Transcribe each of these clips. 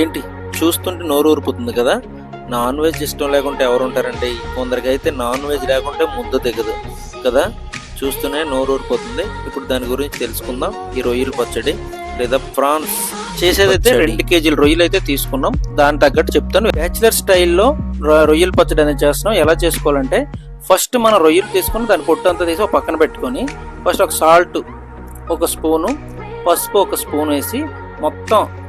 ఏంటి? చూస్తుంటే నోరు ఊరిపోతుంది కదా? నాన్ వెజ్ ఇష్టం లేకుంటే ఎవరు ఉంటారండి కొందరికి అయితే నాన్ వెజ్ లేకుంటే ముద్ద దిగదు కదా? చూస్తూనే నోరు ఊరిపోతుంది. ఇప్పుడు దాని గురించి తెలుసుకుందాం. ఈ రొయ్యల పచ్చడి లేదా ప్రాన్స్ చేసేదైతే. రెండు కేజీల రొయ్యలు అయితే తీసుకున్నాం. దాని తగ్గట్టు చెప్తాను. బ్యాచిలర్ స్టైల్లో రొయ్యల పచ్చడి అనేది చేస్తున్నాం. ఎలా చేసుకోవాలంటే ఫస్ట్ మనం రొయ్యలు తీసుకుని దాని పొట్టు అంతా తీసి ఒక పక్కన పెట్టుకొని ఫస్ట్ ఒక సాల్ట్ ఒక స్పూను పసుపు ఒక స్పూన్ వేసి మొత్తం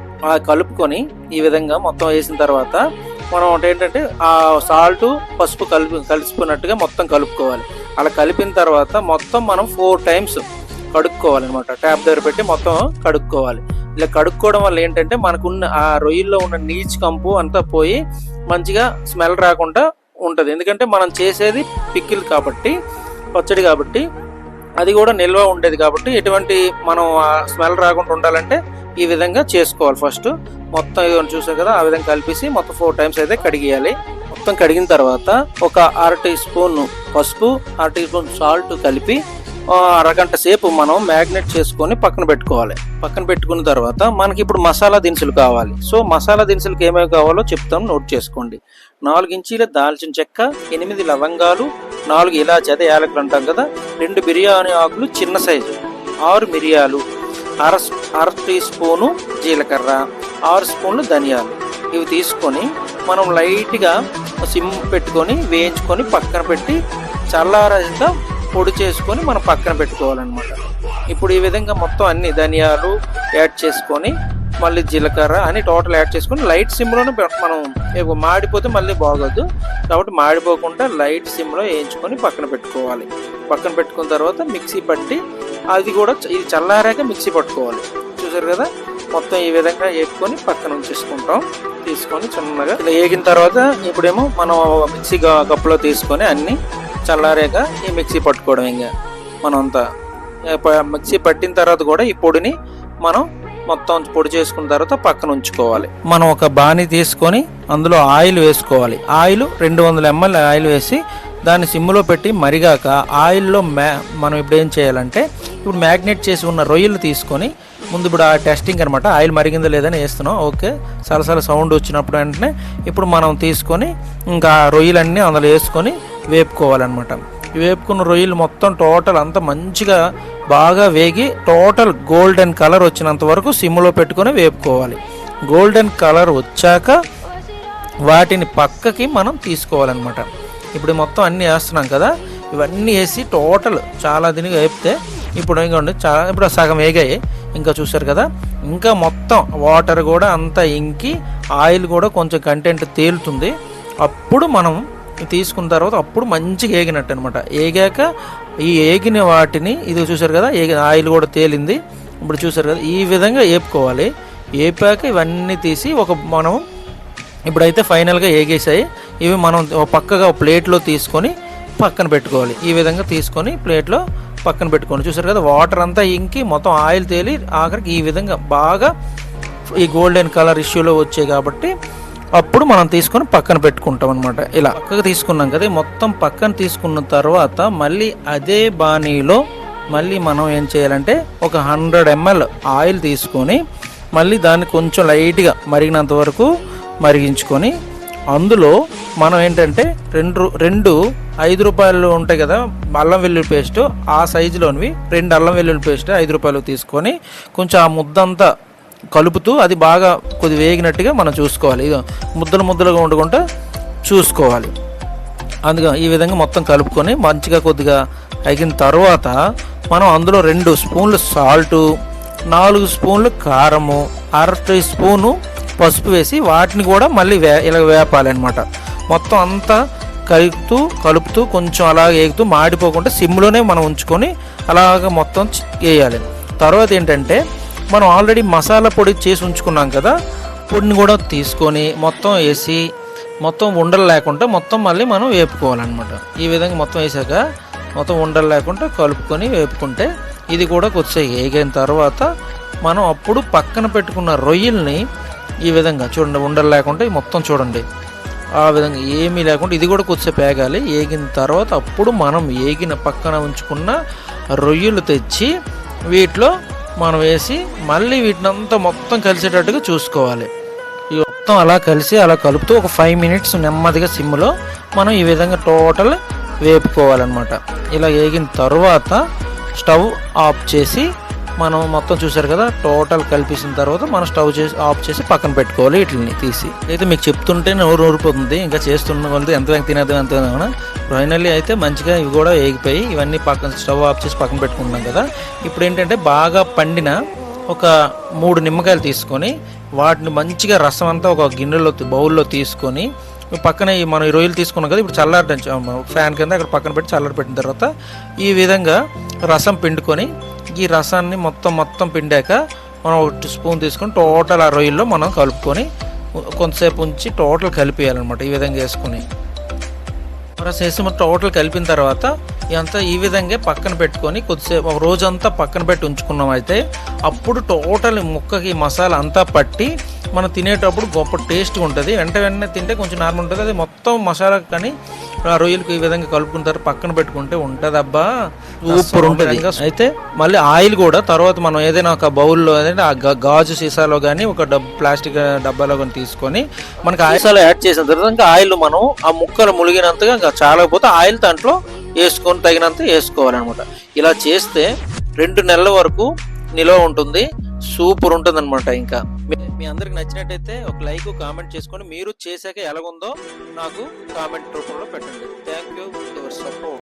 కలుపుకొని ఈ విధంగా మొత్తం వేసిన తర్వాత మనం ఏంటంటే ఆ సాల్ట్ పసుపు కలిపి కలిసిపోయినట్టుగా మొత్తం కలుపుకోవాలి. అలా కలిపిన తర్వాత మొత్తం మనం ఫోర్ టైమ్స్ కడుక్కోవాలన్నమాట. ట్యాప్ దగ్గర పెట్టి మొత్తం కడుక్కోవాలి. ఇలా కడుక్కోవడం వల్ల ఏంటంటే మనకున్న ఆ రొయ్యల్లో ఉన్న నీచు కంపు అంతా పోయి మంచిగా స్మెల్ రాకుండా ఉంటుంది. ఎందుకంటే మనం చేసేది పిక్కిల్ కాబట్టి పచ్చడి కాబట్టి అది కూడా నిల్వ ఉండేది కాబట్టి ఎటువంటి మనం స్మెల్ రాకుండా ఉండాలంటే ఈ విధంగా చేసుకోవాలి. ఫస్ట్ మొత్తం ఇది చూసాం కదా ఆ విధంగా కలిపేసి మొత్తం ఫోర్ టైమ్స్ అయితే కడిగేయాలి. మొత్తం కడిగిన తర్వాత ఒక అర టీ స్పూన్ పసుపు అర టీ స్పూన్ సాల్ట్ కలిపి అరగంట సేపు మనం మ్యాగ్నెట్ చేసుకొని పక్కన పెట్టుకోవాలి. పక్కన పెట్టుకున్న తర్వాత మనకి ఇప్పుడు మసాలా దినుసులు కావాలి. సో మసాలా దినుసులకు ఏమేమి కావాలో చెప్తాం నోట్ చేసుకోండి. నాలుగు ఇంచీల దాల్చిన చెక్క ఎనిమిది లవంగాలు నాలుగు ఇలాచి అదే యాలకులు అంటాం కదా రెండు బిర్యానీ ఆకులు చిన్న సైజు ఆరు మిరియాలు అర అర టీ స్పూను జీలకర్ర ఆరు స్పూన్లు ధనియాలు. ఇవి తీసుకొని మనం లైట్గా సిమ్ పెట్టుకొని వేయించుకొని పక్కన పెట్టి చల్లారాక పొడి చేసుకొని మనం పక్కన పెట్టుకోవాలన్నమాట. ఇప్పుడు ఈ విధంగా మొత్తం అన్ని ధనియాలు యాడ్ చేసుకొని మళ్ళీ జీలకర్ర అని టోటల్ యాడ్ చేసుకొని లైట్ సిమ్లోనే మనం మాడిపోతే మళ్ళీ బాగోదు. కాబట్టి మాడిపోకుండా లైట్ సిమ్లో వేయించుకొని పక్కన పెట్టుకోవాలి. పక్కన పెట్టుకున్న తర్వాత మిక్సీ పట్టి అది కూడా ఇది చల్లారాక మిక్సీ పట్టుకోవాలి. చూసారు కదా? మొత్తం ఈ విధంగా వేపుకొని పక్కన ఉంచేసుకుంటాం. తీసుకొని చిన్నగా ఇలా వేగిన తర్వాత ఇప్పుడేమో మనం మిక్సీ కప్పులో తీసుకొని అన్ని చల్లారాక ఈ మిక్సీ పట్టుకోవడం ఇంకా మనం అంతా మిక్సీ పట్టిన తర్వాత కూడా ఈ పొడిని మనం మొత్తం పొడి చేసుకున్న తర్వాత పక్కన ఉంచుకోవాలి. మనం ఒక బాణి తీసుకొని అందులో ఆయిల్ వేసుకోవాలి. ఆయిల్ రెండు వందల ఎంఎల్ ఆయిల్ వేసి దాన్ని సిమ్లో పెట్టి మరిగాక ఆయిల్లో మ్యా మనం ఇప్పుడు ఏం చేయాలంటే ఇప్పుడు మ్యాగ్నేట్ చేసి ఉన్న రొయ్యలు తీసుకొని ముందు ఇప్పుడు ఆ టెస్టింగ్ అనమాట ఆయిల్ మరిగిందో లేదని వేస్తున్నాం. ఓకే. సలసల సౌండ్ వచ్చినప్పుడు వెంటనే ఇప్పుడు మనం తీసుకొని ఇంకా రొయ్యలన్నీ అందులో వేసుకొని వేపుకోవాలన్నమాట. వేపుకున్న రొయ్యలు మొత్తం టోటల్ అంతా మంచిగా బాగా వేగి టోటల్ గోల్డెన్ కలర్ వచ్చినంత వరకు సిమ్లో పెట్టుకొని వేపుకోవాలి. గోల్డెన్ కలర్ వచ్చాక వాటిని పక్కకి మనం తీసుకోవాలన్నమాట. ఇప్పుడు మొత్తం అన్నీ వేస్తున్నాం కదా? ఇవన్నీ వేసి టోటల్ చాలా దీనిగా వేపితే ఇప్పుడు ఇంకోండి చాలా ఇప్పుడు సగం వేగాయి. ఇంకా చూసారు కదా? ఇంకా మొత్తం వాటర్ కూడా అంతా ఇంకి ఆయిల్ కూడా కొంచెం కంటెంట్ తేలుతుంది. అప్పుడు మనం తీసుకున్న తర్వాత అప్పుడు మంచిగా ఏగినట్టు అనమాట ఏగాక ఈ ఏగిన వాటిని ఇది చూసారు కదా? ఏగి ఆయిల్ కూడా తేలింది. ఇప్పుడు చూసారు కదా? ఈ విధంగా వేపుకోవాలి. వేపాక ఇవన్నీ తీసి ఒక మనం ఇప్పుడైతే ఫైనల్గా ఏగేసాయి ఇవి మనం పక్కగా ప్లేట్లో తీసుకొని పక్కన పెట్టుకోవాలి. ఈ విధంగా తీసుకొని ప్లేట్లో పక్కన పెట్టుకోండి చూసారు కదా వాటర్ అంతా ఇంకి మొత్తం ఆయిల్ తేలి ఆఖరికి ఈ విధంగా బాగా ఈ గోల్డెన్ కలర్ ఇష్యూలో వచ్చాయి కాబట్టి అప్పుడు మనం తీసుకొని పక్కన పెట్టుకుంటాం అనమాట ఇలా పక్కకు తీసుకున్నాం కదా మొత్తం పక్కన తీసుకున్న తర్వాత మళ్ళీ అదే బాణీలో మళ్ళీ మనం ఏం చేయాలంటే ఒక హండ్రెడ్ ఎంఎల్ ఆయిల్ తీసుకొని మళ్ళీ దాన్ని కొంచెం లైట్గా మరిగినంత వరకు మరిగించుకొని అందులో మనం ఏంటంటే రెండు రెండు ఐదు రూపాయలు ఉంటాయి కదా అల్లం వెల్లుల్లి పేస్ట్ ఆ సైజులోనివి రెండు అల్లం వెల్లుల్లి పేస్ట్ ఐదు రూపాయలు తీసుకొని కొంచెం ఆ ముద్దంతా కలుపుతూ అది బాగా కొద్ది వేగినట్టుగా మనం చూసుకోవాలి. ఇదో ముద్దలు ముద్దలుగా వండుకుంటే చూసుకోవాలి. అందుగా ఈ విధంగా మొత్తం కలుపుకొని మంచిగా కొద్దిగా అయిన తర్వాత మనం అందులో రెండు స్పూన్లు సాల్టు నాలుగు స్పూన్లు కారము అర టీ స్పూను పసుపు వేసి వాటిని కూడా మళ్ళీ వే ఇలా వేపాలన్నమాట. మొత్తం అంతా కలుపుతూ కలుపుతూ కొంచెం అలా వేగుతూ మాడిపోకుండా సిమ్లోనే మనం ఉంచుకొని అలాగ మొత్తం వేయాలి తర్వాత ఏంటంటే మనం ఆల్రెడీ మసాలా పొడి చేసి ఉంచుకున్నాం కదా పొడిని కూడా తీసుకొని మొత్తం వేసి మొత్తం ఉండలు లేకుండా మొత్తం మళ్ళీ మనం వేపుకోవాలన్నమాట. ఈ విధంగా మొత్తం వేసాక మొత్తం ఉండలు లేకుండా కలుపుకొని వేపుకుంటే ఇది కూడా కొద్దిసేపు వేగిన తర్వాత మనం అప్పుడు పక్కన పెట్టుకున్న రొయ్యల్ని ఈ విధంగా చూడండి ఉండలు లేకుండా ఈ మొత్తం చూడండి. ఆ విధంగా ఏమీ లేకుండా ఇది కూడా కొద్దిసేపు వేగాలి వేగిన తర్వాత అప్పుడు మనం ఏగిన పక్కన ఉంచుకున్న రొయ్యలు తెచ్చి వీటిలో మనం వేసి మళ్ళీ వీటిని అంతా మొత్తం కలిసేటట్టుగా చూసుకోవాలి. ఈ మొత్తం అలా కలిసి అలా కలుపుతూ ఒక ఫైవ్ మినిట్స్ నెమ్మదిగా సిమ్లో మనం ఈ విధంగా టోటల్ వేపుకోవాలన్నమాట. ఇలా వేగిన తర్వాత స్టవ్ ఆఫ్ చేసి మనం మొత్తం చూసారు కదా టోటల్ కలిపేసిన తర్వాత మనం స్టవ్ చేసి ఆఫ్ చేసి పక్కన పెట్టుకోవాలి వీటిని తీసి. అయితే మీకు చెప్తుంటే నోరు ఊరిపోతుంది ఇంకా చేస్తున్న కొలది ఎంత వెంక తినేద్దాం ఎంత ఫైనల్లీ అయితే మంచిగా ఇవి కూడా వేగిపోయి ఇవన్నీ పక్కన స్టవ్ ఆఫ్ చేసి పక్కన పెట్టుకున్నాం కదా. ఇప్పుడు ఏంటంటే బాగా పండిన ఒక మూడు నిమ్మకాయలు తీసుకొని వాటిని మంచిగా రసం అంతా ఒక గిన్నెలో బౌల్లో తీసుకొని పక్కన ఈ మనం ఈ రొయ్యలు తీసుకున్నాం కదా ఇప్పుడు చల్లారి ఫ్యాన్ కింద అక్కడ పక్కన పెట్టి చల్లారి పెట్టిన తర్వాత ఈ విధంగా రసం పిండుకొని ఈ రసాన్ని మొత్తం మొత్తం పిండాక మనం ఒక స్పూన్ తీసుకొని టోటల్ ఆ రొయ్యల్లో మనం కలుపుకొని కొంతసేపు ఉంచి టోటల్ కలిపేయాలన్నమాట ఈ విధంగా వేసుకొని. రసం వేసి మనం టోటల్ కలిపిన తర్వాత ఇదంతా ఈ విధంగా పక్కన పెట్టుకొని కొద్దిసేపు రోజంతా పక్కన పెట్టి ఉంచుకున్నాం అయితే అప్పుడు టోటల్ ముక్కకి మసాలా అంతా పట్టి మనం తినేటప్పుడు గొప్ప టేస్ట్గా ఉంటుంది. వెంట వెంటనే తింటే కొంచెం నార్మల్ ఉంటుంది. అది మొత్తం మసాలా కానీ ఆ రొయ్యలకు ఈ విధంగా కలుపుకుంటారు. పక్కన పెట్టుకుంటే ఉంటుంది అబ్బా సూపర్ ఉంటుంది. అయితే మళ్ళీ ఆయిల్ కూడా తర్వాత మనం ఏదైనా ఒక బౌల్లో ఏదైనా ఆ గా- గాజు సీసాలో కానీ ఒక డబ్ ప్లాస్టిక్ డబ్బాలో కానీ తీసుకొని మనకి ఆయిల్ యాడ్ చేసిన తర్వాత ఇంకా ఆయిల్ మనం ఆ ముక్కలు ములిగినంతగా ఇంకా చాలకపోతే ఆయిల్ దాంట్లో వేసుకొని తగినంత వేసుకోవాలన్నమాట. ఇలా చేస్తే రెండు నెలల వరకు నిల్వ ఉంటుంది. సూపర్ ఉంటుంది అనమాట ఇంకా. మీ అందరికి నచ్చినట్టయితే ఒక లైక్ కామెంట్ చేసుకొని మీరు చేశాక ఎలాగుందో నాకు కామెంట్ రూపంలో పెట్టండి. Thank you your support